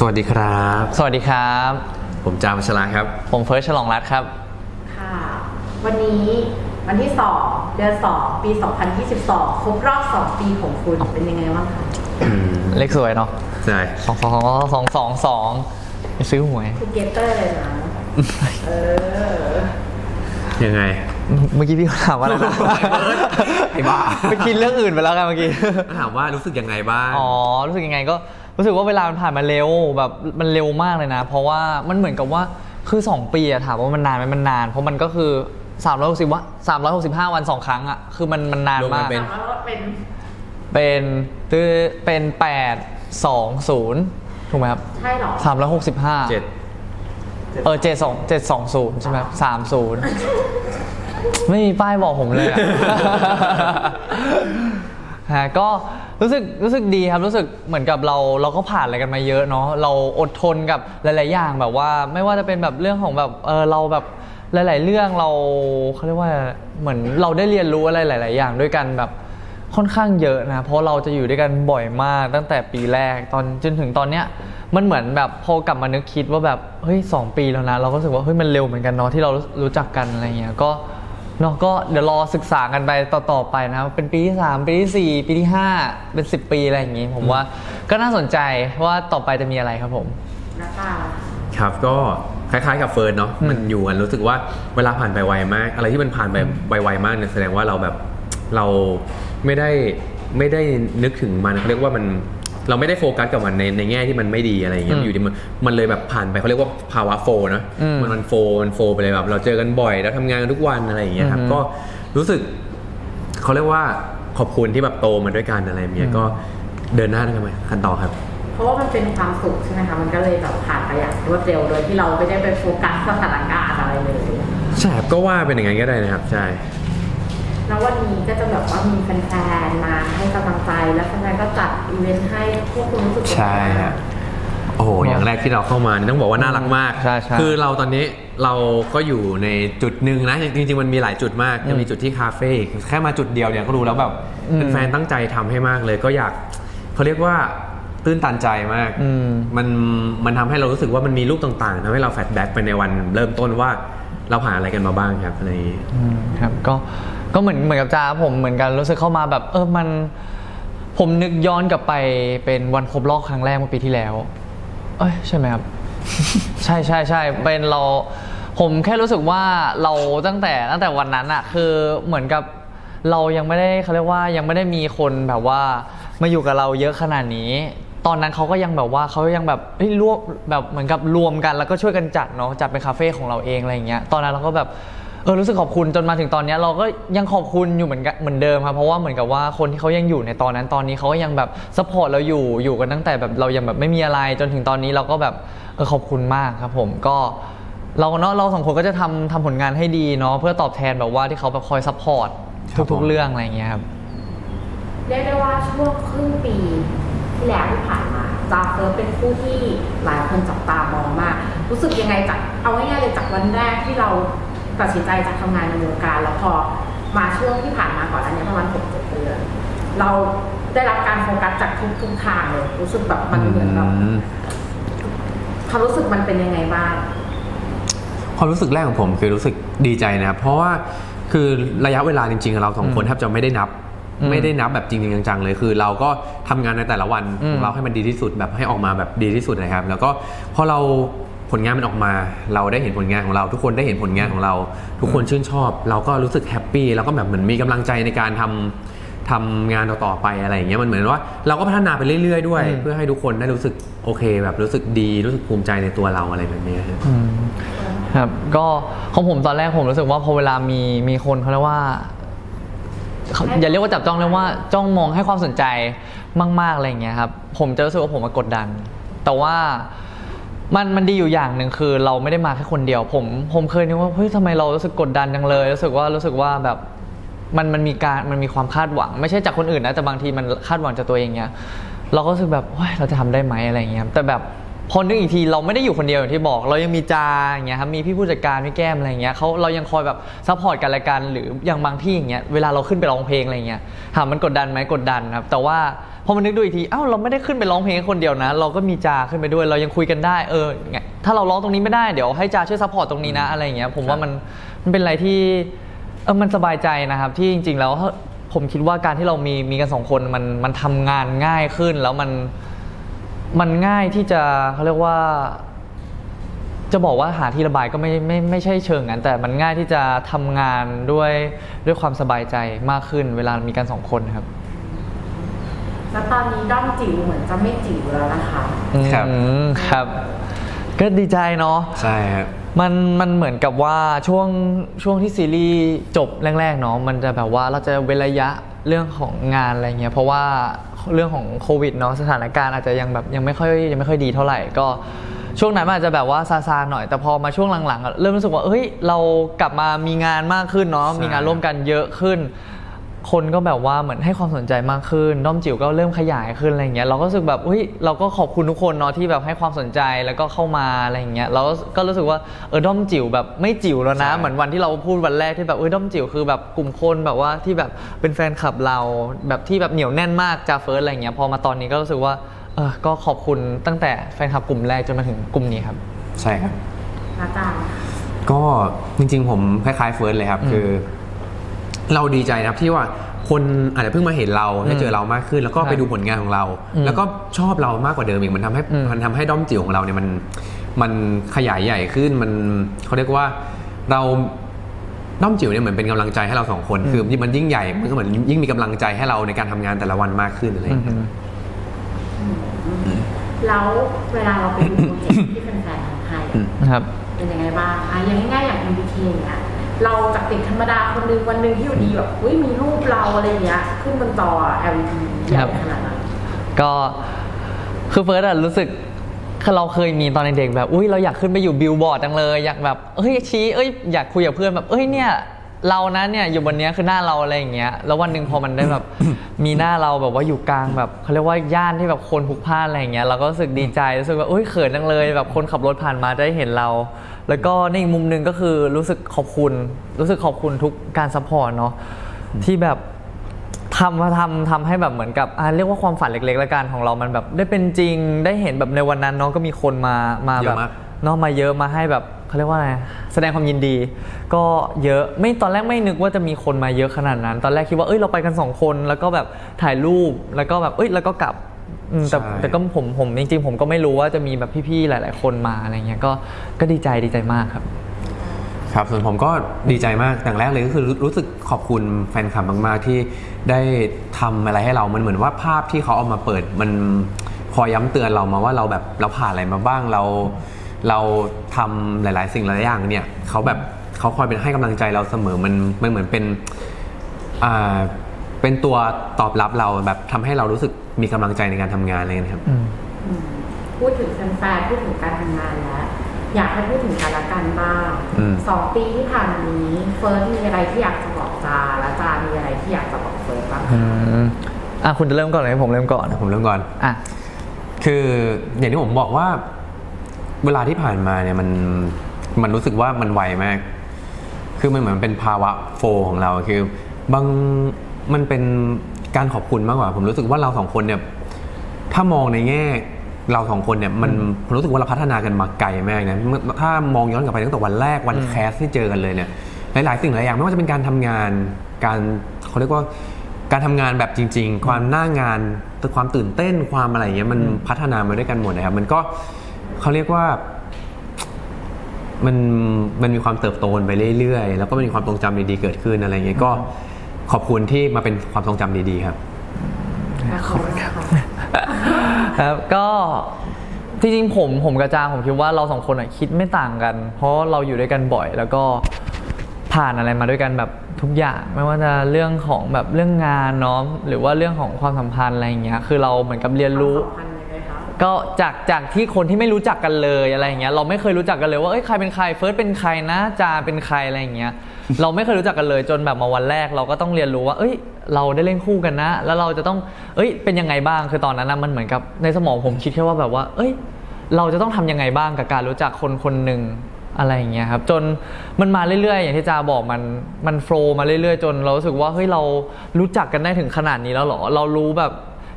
สวัสดีครับ สวัสดีครับ ผมจามชลาครับ ผมเฟิร์สฉลองรัตน์ครับ ค่ะ วันนี้วันที่ 2 เดือน 2 ปี 2022 ครบรอบ 2 ปีของคุณเป็นยังไงบ้างคะอืมเลขสวยเนาะใช่สองสองสองสองสองไปซื้อหวยทูเกเตอร์เลยนะ เออ ยังไง เมื่อกี้พี่เขาถามว่าอะไรนะไอ้บ้า ไปกินเรื่องอื่นไปแล้วกันเมื่อกี้ ถามว่ารู้สึกยังไงบ้าง อ๋อ รู้สึกยังไงก็ รู้สึกว่าเวลามันผ่านมาเร็วแบบมันเร็วมากเลยนะ เพราะว่ามันเหมือนกับว่าคือ2ปีอะถามว่ามันนานไหมมันนาน เพราะมันก็คือ360ว่า365 วัน 2 ครั้งอะคือมันมันนานรวมกัมานก เป็นถามว่าเป็นเป็นคือเป็น8 2 0ถูกไหมครับใช่เหรอ365 เจ็ดเออเจ็ดสองเจ็ดสองศูนย์ใช่ไหมสามศูนย์ไม่มีป้ายบอกผมเลยอะ ฮะก็ รู้สึกรู้สึกดีครับรู้สึกเหมือนกับเราเราก็ผ่านอะไรกันมาเยอะเนาะเราอดทนกับหลายๆอย่างแบบว่า ไม่ว่าจะเป็นแบบเรื่องของแบบเออเราแบบหลาย ๆ เรื่องเราเขาเรียกว่าเหมือนเราได้เรียนรู้อะไรหลาย ๆ อย่างด้วยกันแบบค่อนข้างเยอะนะ เพราะเราจะอยู่ด้วยกันบ่อยมากตั้งแต่ปีแรกตอนจนถึงตอนเนี้ยมันเหมือนแบบพอกลับมานึกคิดว่าแบบเฮ้ยสองปีแล้วนะ เราก็รู้สึกว่าเฮ้ยมันเร็วเหมือนกันเนาะที่เรารู้รู้จักกันอะไรเงี้ยก็ เนาะก็เดี๋ยวรอศึกษากันไปต่อๆไปนะครับ เป็นปีที่ 3 ปีทีสี่4 ปีที่ 5 เป็น 10 ปีอะไรอย่างงี้ ผมว่าก็น่าสนใจว่าต่อไปจะมีอะไรครับผม นะตาครับก็คล้ายๆกับเฟิร์นเนาะอืมมันอยู่กันรู้สึกว่าเวลาผ่านไปไวมาก อะไรที่มันผ่านไปไวๆมากเนี่ยแสดงว่าเราแบบเราไม่ได้ไม่ได้นึกถึงมันเขาเรียกว่ามัน เราไม่ได้โฟกัสกับมันในในแง่ที่มันไม่ดีอะไรอย่างเงี้ยอืมอยู่ดีมันมันเลยแบบผ่านไปเขาเรียกว่าภาวะโฟล์นะอืมมันมันโฟล์มันโฟล์ไปเลยแบบ เราเจอกันบ่อยแล้วทำงานกันทุกวันอะไรอย่างเงี้ยครับอือฮึก็รู้สึกเขาเรียกว่าขอบคุณที่แบบโตมาด้วยกันอะไรอย่างเงี้ยอืมก็เดินหน้าทำไมขั้นต่อครับเพราะว่ามันเป็นความสุขใช่ไหมคะ มันก็เลยแบบผ่านไปอย่างรวดเร็วโดยที่เราไม่ได้ไปโฟกัสสถานการณ์อะไรเลย ใช่ครับก็ว่าเป็นอย่างนั้นก็ได้นะครับ ใช่ แล้ววันนี้ก็จะแบบว่ามีแฟนๆมาให้กำลังใจ แล้วแฟนๆก็จัดอีเวนต์ให้พวกคุณรู้สึกยังไงใช่ครับโอ้โหอย่างแรกที่เราเข้ามานี่ต้องบอกว่าน่ารักมาก ใช่ใช่คือเราตอนนี้เราก็อยู่ในจุดหนึ่งนะ จริงๆ มันมีหลายจุดมากอืมจะมีจุดที่คาเฟ่แค่มาจุดเดียวเนี่ยก็รู้แล้วแบบอืม แฟนๆตั้งใจทำให้มากเลย ก็อยากเขาเรียกว่าตื้นตันใจมาก อืม มันมันทำให้เรารู้สึกว่ามันมีรูปต่างๆทำให้เราแฟลชแบ็กไปในวันเริ่มต้นว่าเราผ่านอะไรกันมาบ้างครับอะไรอย่างนี้อืมครับก็ ก็เหมือนเหมือนกับจ้าผมเหมือนกันรู้สึกเข้ามาแบบเออมัน ผมนึกย้อนกลับไปเป็นวันครบรอบครั้งแรกเมื่อปีที่แล้ว เอ้ยใช่ไหมครับ ใช่ใช่ใช่เป็นเรา ผมแค่รู้สึกว่าเราตั้งแต่ตั้งแต่วันนั้นอะคือเหมือนกับเรายังไม่ได้เขาเรียกว่ายังไม่ได้มีคนแบบว่ามาอยู่กับเราเยอะขนาดนี้ ตอนนั้นเขาก็ยังแบบว่าเขายังแบบเฮ้ยรวบแบบเหมือนกับรวมกันแล้วก็ช่วยกันจัดเนาะจัดเป็นคาเฟ่ของเราเองอะไรอย่างเงี้ยตอนนั้นเราก็แบบ เออรู้สึกขอบคุณจนมาถึงตอนเนี้ยเราก็ยังขอบคุณอยู่เหมือนกันเหมือนเดิมครับเพราะว่าเหมือนกับว่าคนที่เขายังอยู่ในตอนนั้นตอนนี้เขาก็ยังแบบซัพพอร์ตเราอยู่อยู่กันตั้งแต่แบบเรายังแบบไม่มีอะไรจนถึงตอนนี้เราก็แบบเออขอบคุณมากครับผมก็เราเนาะเราสองคนก็จะทำทำผลงานให้ดีเนาะเพื่อตอบแทนแบบว่าที่เขาแบบคอยซัพพอร์ตครับผทุกมๆเรื่องอะไรอย่างเงี้ยครับ เรียกได้ว่าช่วงครึ่งปีที่แล้วที่ผ่านมาจาเฟิร์สเป็นผู้ที่หลายคนจับตามองมาก รู้สึกยังไงจากเอาง่ายๆเลยจากวันแรกที่เรา ตัดสินใจจะทำงานในวงการ แล้วพอมาช่วงที่ผ่านมาก่อนอันนี้ประมาณหกเจ็ดเดือนเราได้รับการโฟกัสจากทุกทุกๆทางเลยรู้สึกแบบมันเหมือนแบบอืมความรู้สึกมันเป็นยังไงบ้างความรู้สึกแรกของผมคือรู้สึกดีใจนะครับเพราะว่าคือระยะเวลาจริงๆเราสองคนอืมแทบจะไม่ได้นับอืมไม่ได้นับแบบจริงๆจังๆเลยคือ เราก็ทำงานในแต่ละวันอืมของเราให้มันดีที่สุดแบบให้ออกมาแบบดีที่สุดนะครับ แล้วก็พอเรา ผลงานมันออกมา เราได้เห็นผลงานของเรา ทุกคนได้เห็นผลงานของเรา ทุกคนชื่นชอบ เราก็รู้สึกแฮปปี้แล้วก็แบบเหมือนมีกำลังใจในการทำทำงานต่อๆไปอะไรอย่างเงี้ยมันเหมือนว่าเราก็พัฒนาไปเรื่อยๆด้วยอืมเพื่อให้ทุกคนได้รู้สึกโอเค แบบรู้สึกดีรู้สึกภูมิใจในตัวเราอะไรแบบนี้ครับอืมครับก็ของผมตอนแรกผมรู้สึกว่าพอเวลามีมีคนเขาเรียกว่าเขาอย่าเรียกว่าจับจ้องเรียกว่าจ้องมองให้ความสนใจมากๆอะไรอย่างเงี้ยครับผมจะรู้สึกว่าผมมากดดัน แต่ว่า มันมันดีอยู่อย่างหนึ่งคือเราไม่ได้มาแค่คนเดียว ผมผมเคยนึกว่าเฮ้ยทำไมเรารู้สึกกดดันจังเลย รู้สึกว่ารู้สึกว่าแบบมันมันมีการมันมีความคาดหวัง ไม่ใช่จากคนอื่นนะแต่บางทีมันคาดหวังจากตัวเองเงี้ยเราก็รู้สึกแบบเฮ้ยเราจะทำได้ไหมอะไรเงี้ยแต่แบบ พอนึกอีกทีเราไม่ได้อยู่คนเดียวอย่างที่บอกเรายังมีจาอย่างเงี้ยครับมีพี่ผู้จัดการพี่แก้มอะไรอย่างเงี้ยเขาเรายังคอยแบบซัพพอร์ตกันและกันหรืออย่างบางที่อย่างเงี้ยเวลาเราขึ้นไปร้องเพลงอะไรเงี้ยถามมันกดดันไหมกดดันครับแต่ว่าพอมันนึกดูอีกทีอ้าวเราไม่ได้ขึ้นไปร้องเพลงแค่คนเดียวนะ เราก็มีจาขึ้นไปด้วยเรายังคุยกันได้เออไงถ้าเราร้องตรงนี้ไม่ได้เดี๋ยวให้จาช่วยซัพพอร์ตตรงนี้นะอะไรอย่างเงี้ยผมว่ามันมันเป็นอะไรที่เออมันสบายใจนะครับที่จริง ๆ แล้วผมคิดว่าการที่เรามีมีกันสองคนมันมันทำงานง่ายขึ้นแล้วมัน มันง่ายที่จะเขาเรียกว่า จะบอกว่าหาที่ระบายก็ไม่ไม่ไม่ใช่เชิงนั้นแต่มันง่ายที่จะทำงานด้วยด้วยความสบายใจมากขึ้นเวลามีกันสองคนครับแล้วตอนนี้ด้อมจิ๋วเหมือนจะไม่จิ๋วแล้วนะคะครับ อืมครับ ก็ดีใจเนาะ ใช่ครับ มันมันเหมือนกับว่าช่วงช่วงที่ซีรีส์จบแรกๆเนาะมันจะแบบว่าเราจะเว้นระยะเรื่องของงานอะไรเงี้ยเพราะว่า เรื่องของโควิดเนาะสถานการณ์อาจจะยังแบบยังไม่ค่อยยังไม่ค่อยดีเท่าไหร่ก็ช่วงนั้นมันอาจจะแบบว่าซาซาหน่อยแต่พอมาช่วงหลังๆ เริ่มรู้สึกว่าเฮ้ยเรากลับมามีงานมากขึ้นเนาะมีงานร่วมกันเยอะขึ้น คนก็แบบว่าเหมือนให้ความสนใจมากขึ้นด้อมจิ๋วก็เริ่มขยายขึ้นอะไรเงี้ยเราก็รู้สึกแบบเฮ้ยเราก็ขอบคุณทุกคนเนาะที่แบบให้ความสนใจแล้วก็เข้ามาอะไรเงี้ยเราก็รู้สึกว่าเออด้อมจิ๋วแบบไม่จิ๋วแล้วนะใช่เหมือนวันที่เราพูดวันแรกที่แบบเออด้อมจิ๋วคือแบบกลุ่มคนแบบว่าที่แบบเป็นแฟนคลับเราแบบที่แบบเหนียวแน่นมากจาเฟิร์สอะไรเงี้ยพอมาตอนนี้ก็รู้สึกว่าเออก็ขอบคุณตั้งแต่แฟนคลับกลุ่มแรกจนมาถึงกลุ่มนี้ครับ ใช่ครับอาจารย์ก็จริงๆผมคล้ายๆเฟิร์สเลยครับคือ เราดีใจนะครับที่ว่าคนอาจจะเพิ่งมาเห็นเราได้เจอเรามากขึ้น แล้วก็ครับไปดูผลงานของเราอืมแล้วก็ชอบเรามากกว่าเดิมอีกมันทำให้อืมมันทำให้ด้อมจิ๋วของเราเนี่ยมันมันขยายใหญ่ขึ้นมันเขาเรียกว่าเราด้อมจิ๋วเนี่ยเหมือนเป็นกำลังใจให้เราสองคน คือมันยิ่งใหญ่มันก็เหมือนยิ่งมีกำลังใจให้เราในการทำงานแต่ละวันมากขึ้นอะไรอย่างเงี้ยแล้วเวลาเราไปดูโปรเจกต์ที่แฟนๆทำให้อะอืมนะครับเป็นยังไงบ้างอะอย่างง่ายๆอย่าง MBK อย่างเงี้ย เราจากติดธรรมดาคนหนึงวันหนึ่งที่อยู่ดีแบบอุ้ยมีรูปเราอะไรอย่างเงี้ยขึ้นบนจอ LED ใหญ่ขนาดนั้น ก็คือเฟิร์สอะรู้สึกคือเราเคยมีตอนเด็กๆแบบ อุ้ยเราอยากขึ้นไปอยู่บิลบอร์ดจังเลย อยากแบบเฮ้ยชี้เอ้ยอยากคุยกับเพื่อนแบบเอ้ยเนี่ย เรานะเนี่ยอยู่บนเนี้ยคือหน้าเราอะไรอย่างเงี้ยแล้ววันหนึ่งพอมันได้แบบ มีหน้าเราแบบว่าอยู่กลางแบบเขาเรียกว่าย่านที่แบบคนพลุกพล่านอะไรอย่างเงี้ยเราก็รู้สึกดีใจรู้สึกว่าเอ้ยเขินจังเลยแบบคนขับรถผ่านมาได้เห็นเรา แล้วก็ในอีกมุมหนึ่งก็คือรู้สึกขอบคุณ รู้สึกขอบคุณทุกการซัพพอร์ตเนาะที่แบบทำมาทำทำให้แบบเหมือนกับอะเรียกว่าความฝันเล็กๆละกันของเรามันแบบได้เป็นจริงได้เห็นแบบในวันนั้นเน้องก็มีคนมามาเยแบอะบมากเน้องมาเยอะมาให้แบบ เขาเรียกว่าอะไรแสดงความยินดี ก็เยอะไม่ตอนแรกไม่นึกว่าจะมีคนมาเยอะขนาดนั้น ตอนแรกคิดว่าเอ้ยเราไปกันสองคนแล้วก็แบบถ่ายรูปแล้วก็แบบเอ้ยแล้วก็กลับอืมแต่ใช่ แต่ก็ผมผมจริงๆ ผมก็ไม่รู้ว่าจะมีแบบพี่ๆหลาย ๆ คนมาอะไรเงี้ยก็ก็ดีใจดีใจมากครับ ครับส่วนผมก็ดีใจมากอย่างแรกเลยก็คือรู้รู้สึกขอบคุณแฟนคลับมาก ๆ ที่ได้ทำอะไรให้เรา มันเหมือนว่าภาพที่เขาเอามาเปิดมันคอยย้ำเตือนเรามาว่าเราแบบเราผ่านอะไรมาบ้างเรา เราทำหลาย ๆ สิ่งหลายอย่างเนี่ยเขาแบบเขาคอยเป็นให้กำลังใจเราเสมอมันมันเหมือนเป็นอ่าเป็นตัวตอบรับเราแบบทำให้เรารู้สึกมีกำลังใจในการทำงานอะไรนะครับอืมอืมพูดถึงแฟนๆพูดถึงการทำงานแล้วอยากให้พูดถึงกันและกันบ้างอืมสองปีที่ผ่านมานี้ เฟิร์สมีอะไรที่อยากจะบอกจาและจามีอะไรที่อยากจะบอกเฟิร์สบ้างอืมอะคุณจะเริ่มก่อนเลยผมเริ่มก่อนผมเริ่มก่อนอะคืออย่างที่ผมบอกว่า เวลาที่ผ่านมาเนี่ยมันมันรู้สึกว่ามันไวมาก คือมันเหมือนเป็นภาวะโฟลของเราคือบางมันเป็นการขอบคุณมากกว่า ผมรู้สึกว่าเราสองคนเนี่ย ถ้ามองในแง่เราสองคนเนี่ยมันผมรู้สึกว่าเราพัฒนากันมาไกลมากนะเมื่อถ้ามองย้อนกลับไปตั้งแต่วันแรกวันอืมแคสที่เจอกันเลยเนี่ยหลายๆสิ่งหลายอย่างไม่ว่าจะเป็นการทำงาน การเขาเรียกว่าการทำงานแบบจริง ๆ ความหน้างานความตื่นเต้นความอะไรอย่างเงี้ยมันพัฒนามาด้วยกันหมดนะครับมันก็ เขาเรียกว่ามันมันมีความเติบโตไปเรื่อยๆ แล้วก็มันมีความทรงจำดีๆเกิดขึ้นอะไรอย่างเงี้ยก็ขอบคุณที่มาเป็นความทรงจำดีๆครับขอบคุณค่ะครับก็จริงๆผมผมกับจางผมคิดว่าเราสองคนอะคิดไม่ต่างกัน เพราะเราอยู่ด้วยกันบ่อย แล้วก็ผ่านอะไรมาด้วยกันแบบทุกอย่าง ไม่ว่าจะเรื่องของแบบเรื่องงานเนาะหรือว่าเรื่องของความสัมพันธ์อะไรอย่างเงี้ยคือเราเหมือนกับเรียนรู้ ก็จากจากที่คนที่ไม่รู้จักกันเลยอะไรอย่างเงี้ยเราไม่เคยรู้จักกันเลยว่าเอ้ยใครเป็นใครเฟิร์สเป็นใครนะจาเป็นใครอะไรอย่างเงี้ยเราไม่เคยรู้จักกันเลยจนแบบมาวันแรกเราก็ต้องเรียนรู้ว่า เอ้ย เราได้เล่นคู่กันนะ แล้วเราจะต้องเอ้ยเป็นยังไงบ้างคือตอนนั้นนะมันเหมือนกับในสมองผมคิดแค่ว่าแบบว่า เอ้ย เราจะต้องทำยังไงบ้างกับการรู้จักคนคนหนึ่งอะไรอย่างเงี้ยครับจนมันมาเรื่อยๆ อย่างที่จาบอกมันมันโฟล์มาเรื่อยๆ จนเรารู้สึกว่าเฮ้ยเรารู้จักกันได้ถึงขนาดนี้แล้วเหรอเรารู้แบบ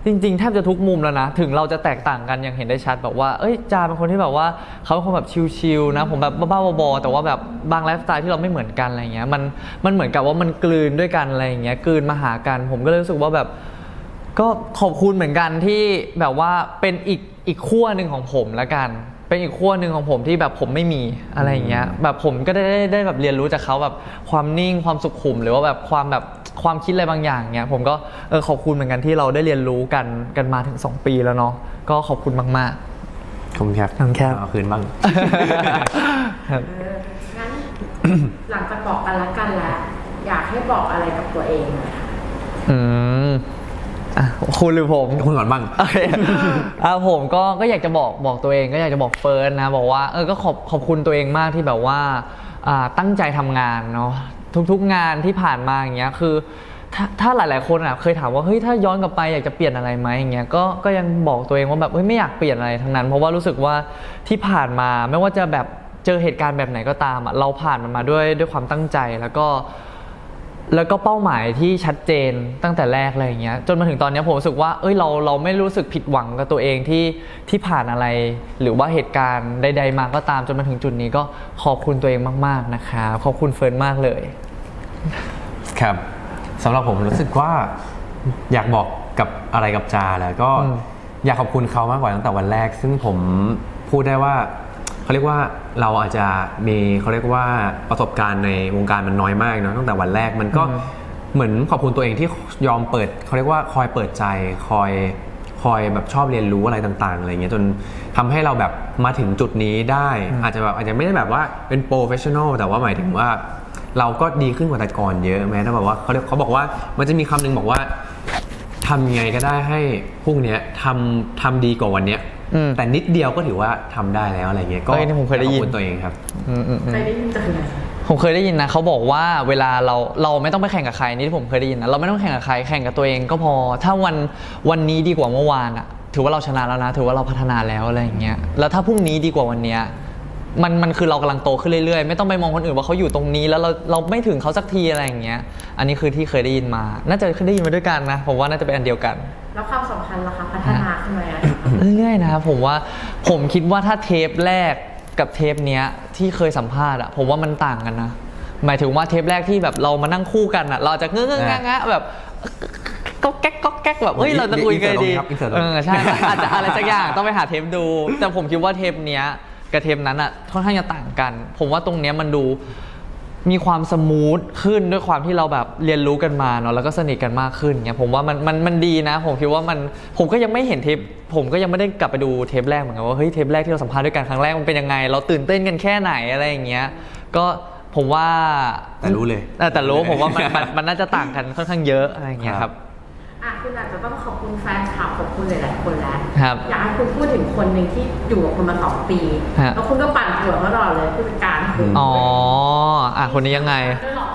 จริงๆแทบจะทุกมุมแล้วนะ ถึงเราจะแตกต่างกันอย่างเห็นได้ชัดแบบว่าเอ้ยจาเป็นคนที่แบบว่าเขาเป็นคนแบบชิลๆนะผมแบบบ้าๆบอๆแต่ว่าแบบบางไลฟ์สไตล์ที่เราไม่เหมือนกันอะไรเงี้ยมันมันเหมือนกับว่ามันกลืนด้วยกันอะไรอย่างเงี้ยกลืนมาหากัน ผมก็เลยรู้สึกว่าแบบก็ขอบคุณเหมือนกันที่แบบว่าเป็นอีกอีกขั้วหนึ่งของผมละกัน เป็นอีกขั้วหนึ่งของผมที่แบบผมไม่มีอะไรอย่างเงี้ยแบบผมก็ได้ได้ได้แบบเรียนรู้จากเขาแบบความนิ่งความสุขุมหรือว่าแบบความแบบ ความคิดอะไรบางอย่างเงี้ยผมก็เออขอบคุณเหมือนกันที่เราได้เรียนรู้กันกันมาถึง 2 ปีแล้วเนาะก็ขอบคุณมากขอบคุณครับขอบคุณครับเอาคืนบ้างๆครับเอองั้นหลังจากบอกกันแล้วกันแล้วอยากให้บอกอะไรกับตัวเองหน่อยค่ะอืมอะคุณหรือผมคุณก่อนบ้างโอเคอะผมก็ก็อยากจะบอกบอกตัวเองก็อยากจะบอกเฟิร์นนะบอกว่าเออก็ขอบขอบคุณตัวเองมากที่แบบว่าอ่าตั้งใจทำงานเนาะ ทุกๆงานที่ผ่านมาอย่างเงี้ยคือถ้าถ้าหลาย ๆ คนอะเคยถามว่าเฮ้ยถ้าย้อนกลับไปอยากจะเปลี่ยนอะไรไหมอย่างเงี้ยก็ก็ยังบอกตัวเองว่าแบบเฮ้ยไม่อยากเปลี่ยนอะไรทั้งนั้น เพราะว่ารู้สึกว่าที่ผ่านมาไม่ว่าจะแบบเจอเหตุการณ์แบบไหนก็ตามอะเราผ่านมันมาด้วยด้วยความตั้งใจแล้วก็ แล้วก็เป้าหมายที่ชัดเจนตั้งแต่แรกอะไรอย่างเงี้ยจนมาถึงตอนเนี้ยผมรู้สึกว่าเอ้ยเราเราไม่รู้สึกผิดหวังกับตัวเองที่ที่ผ่านอะไร หรือว่าเหตุการณ์ใดๆมาก็ตามจนมาถึงจุดนี้ก็ขอบคุณตัวเองมาก ๆนะคะขอบคุณเฟิร์นมากเลยครับสำหรับผมรู้สึกว่าอยากบอกกับอะไรกับจาแหละก็อืมอยากขอบคุณเขามากกว่าตั้งแต่วันแรก ซึ่งผมพูดได้ว่า เขาเรียกว่าเราอาจจะมีเขาเรียกว่าประสบการณ์ในวงการมันน้อยมากเนาะตั้งแต่วันแรกมันก็เหมือนขอบคุณตัวเองที่ยอมเปิดเขาเรียกว่าคอยเปิดใจคอยคอยแบบชอบเรียนรู้อะไรต่างๆอะไรเงี้ยจนทำให้เราแบบมาถึงจุดนี้ได้ อาจจะแบบอาจจะไม่ได้แบบว่าเป็นโปรเฟชชั่นอลแต่ว่าหมายถึงว่า เราก็ดีขึ้นกว่าแต่ก่อนเยอะแม้แต่แบบว่าเขาเรียกเขาบอกว่ามันจะมีคำหนึงบอกว่าทำยังไงก็ได้ให้พรุ่งเนี้ยทำทำดีกว่าวันเนี้ยอืม แต่นิดเดียวก็ถือว่าทำได้แล้วอะไรเงี้ยก็เอ้ยนี่ผมเคยได้ยินขอบคุณตัวเองครับอืมอืมอืมเคยได้ยินจากไหนผมเคยได้ยินนะเขาบอกว่าเวลาเราเราไม่ต้องไปแข่งกับใครนี่ที่ผมเคยได้ยินนะเราไม่ต้องแข่งกับใครแข่งกับตัวเองก็พอ ถ้าวันวันนี้ดีกว่าเมื่อวานอะถือว่าเราชนะแล้วนะ ถือว่าเราพัฒนาแล้วอะไรอย่างเงี้ยแล้วถ้าพรุ่งนี้ดีกว่าวันเนี้ยมันมันคือเรากำลังโตขึ้นเรื่อยๆ ไม่ต้องไปมองคนอื่นว่าเขาอยู่ตรงนี้แล้วเราเราไม่ถึงเขาสักทีอะไรอย่างเงี้ย อันนี้คือที่เคยได้ยินมา น่าจะเคยได้ยินมาด้วยกันนะผมว่าน่าจะเป็นอันเดียวกัน แล้วความสัมพันธ์ล่ะคะพัฒนาขึ้นไหมอะ เรื่อยๆนะครับผมว่าผมคิดว่าถ้าเทปแรกกับเทปเนี้ยที่เคยสัมภาษณ์อะผมว่ามันต่างกันนะ หมายถึงว่าเทปแรกที่แบบเรามานั่งคู่กันอะเราจะเงื้อๆงะๆแบบก็แก๊กก็แก๊กแบบเฮ้ยเราจะคุยกันดี Insert ตรงนี้ครับ Insert ตรงเอนี้อใช่อาจจะอะไรสักอย่างต้องไปหาเทปดู แต่ผมคิดว่าเทปเนี้ยกับเทปนั้นอะค่อนข้างจะต่างกัน ผมว่าตรงเนี้ยมันดู มีความสมูทขึ้นด้วยความที่เราแบบเรียนรู้กันมาเนาะแล้วก็สนิทกันมากขึ้นเนี่ยผมว่ามันมันมันดีนะ ผมคิดว่ามันผมก็ยังไม่เห็นเทปผมก็ยังไม่ได้กลับไปดูเทปแรกเหมือนกันว่าเฮ้ยเทปแรกที่เราสัมภาษณ์ด้วยกันครั้งแรกมันเป็นยังไง เราตื่นเต้นกันแค่ไหนอะไรอย่างเงี้ยก็ผมว่าแต่รู้เลยออแต่รู้ผมว่ามันมันมันน่าจะต่างกันค่อนข้างเยอะอะไรอย่างเงี้ยครับ อะคุณอาจจะต้องขอบคุณแฟนคลับขอบ คุณหลายๆคนแล้วครับ อยากให้คุณพูดถึงคนหนึ่งที่อยู่กับคุณมาสองปี ฮะ แล้วคุณก็ปั่นหัวมาตลอดเลยผู้จัดการคุณอ๋ออะคนนี้ยังไงด้วยหรอ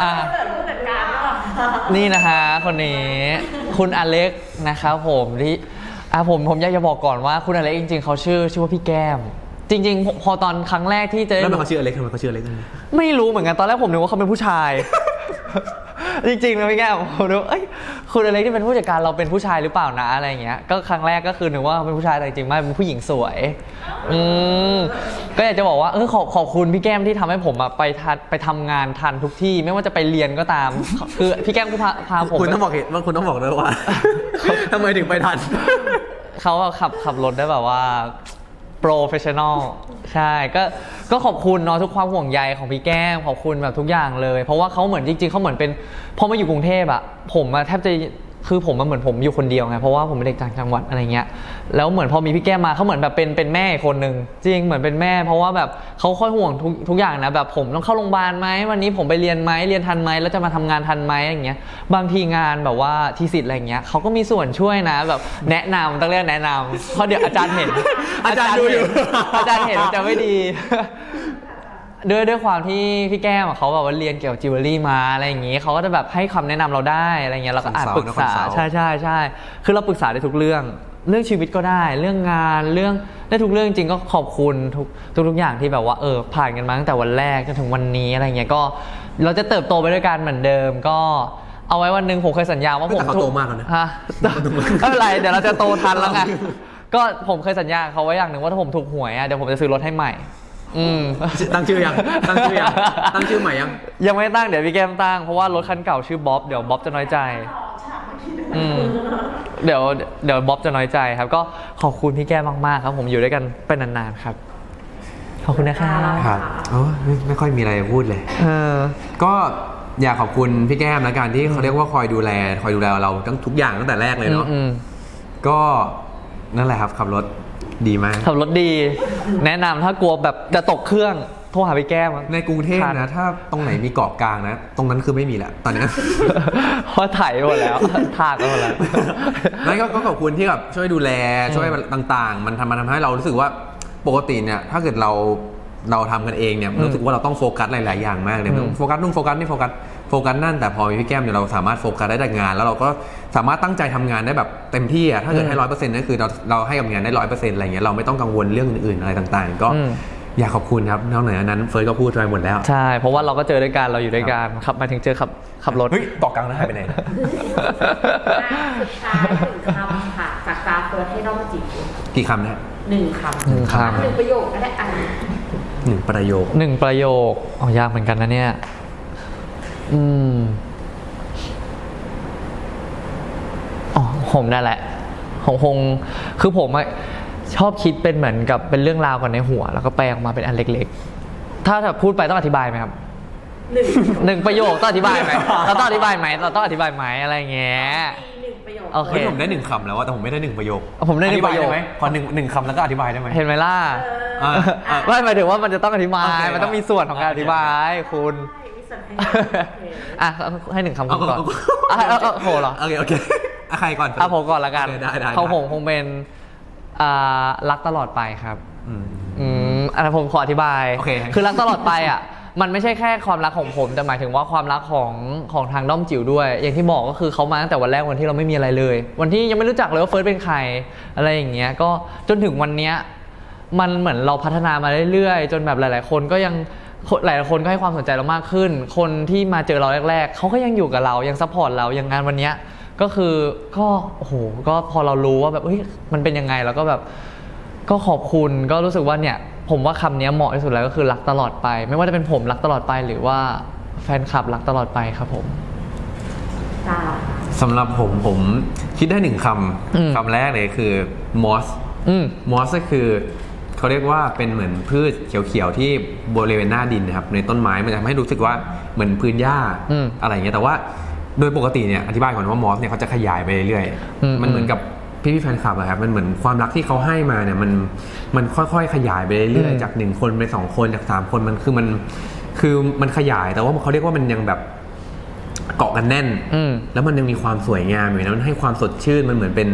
อะ เกิดผู้จัดการด้วยหรอนี่นะคะคนนี้คุณอเล็กนะครับผมที่อะผมผมอยากจะบอกก่อนว่าคุณอเล็กจริง ๆเขาชื่อชื่อว่าพี่แก้ม จริงๆผมพอตอนครั้งแรกที่เจอแล้วทำไมเขาชื่ออเล็กทำไมเขาชื่ออเล็กไม่รู้เหมือนกันตอนแรกผมนึกว่าเขาเป็นผู้ชาย จริงๆนะพี่แก้วผมนึกว่าเอ้ยคุณอเล็กที่เป็นผู้จัดการเราเป็นผู้ชายหรือเปล่านะอะไรอย่างเงี้ยก็ครั้งแรกก็คือนึกว่าเขาเป็นผู้ชายแต่จริงๆไม่เป็นผู้หญิงสวยอืมก็อยากจะบอกว่าเออขอบขอบคุณพี่แก้มที่ทำให้ผมอะไปทันไปทำงานทันทุกที่ไม่ว่าจะไปเรียนก็ตาม คือพี่แก้มก็พาพาผม คุณต้องบอกเหตุว่าคุณต้องบอกด้วยว่า ทำไมถึงไปทัน เขาอะขับขับรถได้แบบว่า โปรเฟชชั่นอลใช่ก็ก็ขอบคุณเนาะทุกความห่วงใยของพี่แก้มขอบคุณแบบทุกอย่างเลย เพราะว่าเขาเหมือนจริงๆเขาเหมือนเป็นพอมาอยู่กรุงเทพอะผมอะแทบจะ คือผมมาเหมือนผมอยู่คนเดียวไงเพราะว่าผมเป็นเด็กต่างจังหวัดอะไรเงี้ยแล้วเหมือนพอมีพี่แก้มมาเขาเหมือนแบบเป็นเป็นแม่อีกคนหนึ่งจริงเหมือนเป็นแม่ เพราะว่าแบบเขาค่อยห่วงทุกทุกอย่างนะแบบผมต้องเข้าโรงพยาบาลไหมวันนี้ผมไปเรียนไหมเรียนทันไหมแล้วจะมาทำงานทันไหมอย่างเงี้ยบางทีงานแบบว่าทีสิทธิ์อะไรเงี้ยเขาก็มีส่วนช่วยนะแบบแนะนำต้องเรียกแนะนำเพราะเดี๋ยวอาจารย์เห็น อาจารย์ดูอยู่อาจารย์เห็นมันจะไม่ดี ด้วยด้วยความที่พี่แก้มอะเขาแบบว่าเรียนเกี่ยวกับจิวเวลรี่มาอะไรอย่างงี้เขาก็จะแบบให้คำแนะนำเราได้อะไรเงี้ยเราก็อ่านปรึกษาคอนซัลท์ใช่ใช่ใช่คือเราปรึกษาได้ทุกเรื่อง เรื่องชีวิตก็ได้ เรื่องงานเรื่องได้ทุกเรื่องจริงๆก็ขอบคุณทุกทุกทุกอย่างที่แบบว่าเออผ่านกันมาตั้งแต่วันแรกจนถึงวันนี้อะไรเงี้ยก็เราจะเติบโตไปด้วยกันเหมือนเดิม ก็เอาไว้วันหนึ่งผมเคยสัญญาว่าผมแต่เขาโตมากแล้วนะ ฮะ ไม่เป็นไรเดี๋ยวเราจะโตทันแล้วไง ก็ผมเคยสัญญากับเขาไว้อย่างหนึ่งว่าถ้าผมถูกหวยอะเดี๋ยวผมจะซื้อรถให้ใหม่ อืม ตั้งชื่อยังตั้งชื่อยังตั้งชื่อใหม่ยัง ยังไม่ตั้งเดี๋ยวพี่แก้มตั้งเพราะว่ารถคันเก่าชื่อบ๊อบเดี๋ยวบ๊อบจะน้อยใจ อืม เดี๋ยวเดี๋ยวบ๊อบจะน้อยใจครับ ก็ขอบคุณพี่แก้มมากๆครับ ผมอยู่ด้วยกันเป็นนานๆครับ ขอบคุณนะครับครับโอ้ไม่ไม่ค่อยมีอะไรจะพูดเลย เออ ก็อยากขอบคุณพี่แก้มแล้วกันที่เขาเรียกว่าคอยดูแล คอยดูแลเราทั้งทุกอย่างตั้งแต่แรกเลยเนาะ อืม ก็นั่นแหละครับขับรถ ดีมาก ขับรถดี แนะนำถ้ากลัวแบบจะตกเครื่องโทรหาพี่แก้ม ในกรุงเทพทันะ ถ้าตรงไหนมีเกาะกลางนะ ตรงนั้นคือไม่มีแหละตอนเนี้ย เพราะถ่ายไปหมดแล้วทากไปหมดแล้ว นั่นก็ก็ขอบคุณที่แบบช่วยดูแลช่วยต่างๆ มันทำมันทำให้เรารู้สึกว่าปกติเนี่ยถ้าเกิดเราเราทำกันเองเนี่ยอืมรู้สึกว่าเราต้องโฟกัสหลายๆอย่างมากเลยอืมโฟกัสนู่นโฟกัสนี่โฟกัส โฟกัสนั่นแต่พอมีพี่แก้มเนี่ยเราสามารถโฟกัสได้แต่งาน แล้วเราก็สามารถตั้งใจทำงานได้แบบเต็มที่อะถ้าเกิดให้ร้อยเปอร์เซ็นต์นั่นคือเราเราให้กับงานได้ร้อยเปอร์เซ็นต์อะไรเงี้ยเราไม่ต้องกังวลเรื่องอื่นๆอะไรต่างๆ ก็อืมอยากขอบคุณครับนอกเหนือนั้นเฟิร์สก็พูดไปหมดแล้ว ใช่ เพราะว่าเราก็เจอด้วยกันเราอยู่ด้วยกันขับมาถึงเจอขับขับรถเฮ้ยเกาะกลางแล้วหายไปไหนสุดท้ายหนึ่งคำค่ะจากตาเฟิร์สให้น้องจิ๋วกี่คำนะหนึ่งคำหนึ่งคำหนึ่งประโยคก็ได้อันหนึ่งประโยคหนึ่งประโยคอ๋อยากเหมือนกันนะเนี่ย อืมอ๋อผมได้แหละผมคงคือผมอะชอบคิดเป็นเหมือนกับเป็นเรื่องราวก่อนในหัว แล้วก็แปลออกมาเป็นอันเล็กๆ ถ้าแบบพูดไปต้องอธิบายไหมครับหนึ่งหนึ่งประโยคต้องอธิบายไหมเราต้องอธิบายไหมเราต้องอธิบายไหมอะไรเงี้ย หนึ่งประโยคโอเคเฮ้ยผมได้หนึ่งคำแล้วอะแต่ผมไม่ได้หนึ่งประโยคผมได้หนึ่งประโยค อธิบาได้ไหมขอหนึ่งหนึ่งคำแล้วก็อธิบายได้ไหม เห็นไหมล่ะเออ อ่าอ่าไม่หมายถึงว่ามันจะต้องอธิบาย โอเคมันต้องมีส่วนของการอธิบายคุณใช่มีส่วนให้โอเค อะให้หนึ่งคำเอาคุณก่อนเอาอะเอาเอาโหเหรอโอเคโอเคอะใครก่อนอะผมก่อนละกันโเคได้ได้ของผมได้คงเป็นอ่ารักตลอดไปครับอืมอืมอันนั้นผมขออธิบายโอเคคือรักตลอดไปอะ มันไม่ใช่แค่ความรักของผม แต่หมายถึงว่าความรักของของทางด้อมจิ๋วด้วย อย่างที่บอกก็คือเขามาตั้งแต่วันแรกวันที่เราไม่มีอะไรเลย วันที่ยังไม่รู้จักเลยว่าเฟิร์สเป็นใคร อะไรอย่างเงี้ย ก็จนถึงวันเนี้ยมันเหมือนเราพัฒนามาเรื่อยๆ จนแบบหลาย ๆ คนก็ยังคน หลายๆคนก็ให้ความสนใจเรามากขึ้น คนที่มาเจอเราแรก ๆ เขาก็ยังอยู่กับเรา ยังซัพพอร์ตเรา อย่างงานวันเนี้ยก็คือก็โอ้โหก็พอเรารู้ว่าแบบเฮ้ยมันเป็นยังไงแล้วก็แบบก็ขอบคุณก็รู้สึกว่าเนี่ย ผมว่าคำนี้เหมาะที่สุดแล้วก็คือรักตลอดไป ไม่ว่าจะเป็นผมรักตลอดไปหรือว่าแฟนคลับรักตลอดไปครับผมจ้าสำหรับผมผมคิดได้หนึ่งคอืมำคำแรกเลยคือมอสอืมมอสก็คือ เขาเรียกว่าเป็นเหมือนพืชเขียวๆที่บริเวณหน้าดินนะครับในต้นไม้มันจะทำให้รู้สึกว่าเหมือนพื้นหญ้าอืมอะไรอย่างเงี้ยแต่ว่าโดยปกติเนี่ยอธิบายก่อนว่ามอสเนี่ยเขาจะขยายไปเรื่อยอืมมันเหมือนกับพี่พี่ๆแฟนคลับอะครับมันเหมือนความรักที่เขาให้มาเนี่ยมันมันค่อยๆขยายไปเรื่อยอืมๆจากหนึ่งคนเป็นสองคนจากสามคนมันคือมันคือมันขยายแต่ว่าเขาเรียกว่ามันยังแบบเกาะกันแน่น อืม แล้วมันยังมีความสวยงามอยู่นะมันให้ความสดชื่นมันเหมือนเป็น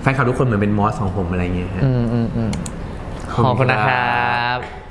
แฟนคลับทุกคนเหมือนเป็นมอสของผมอะไรอย่างเงี้ยฮะ อืมอืมอืม ขอบคุณนะครับ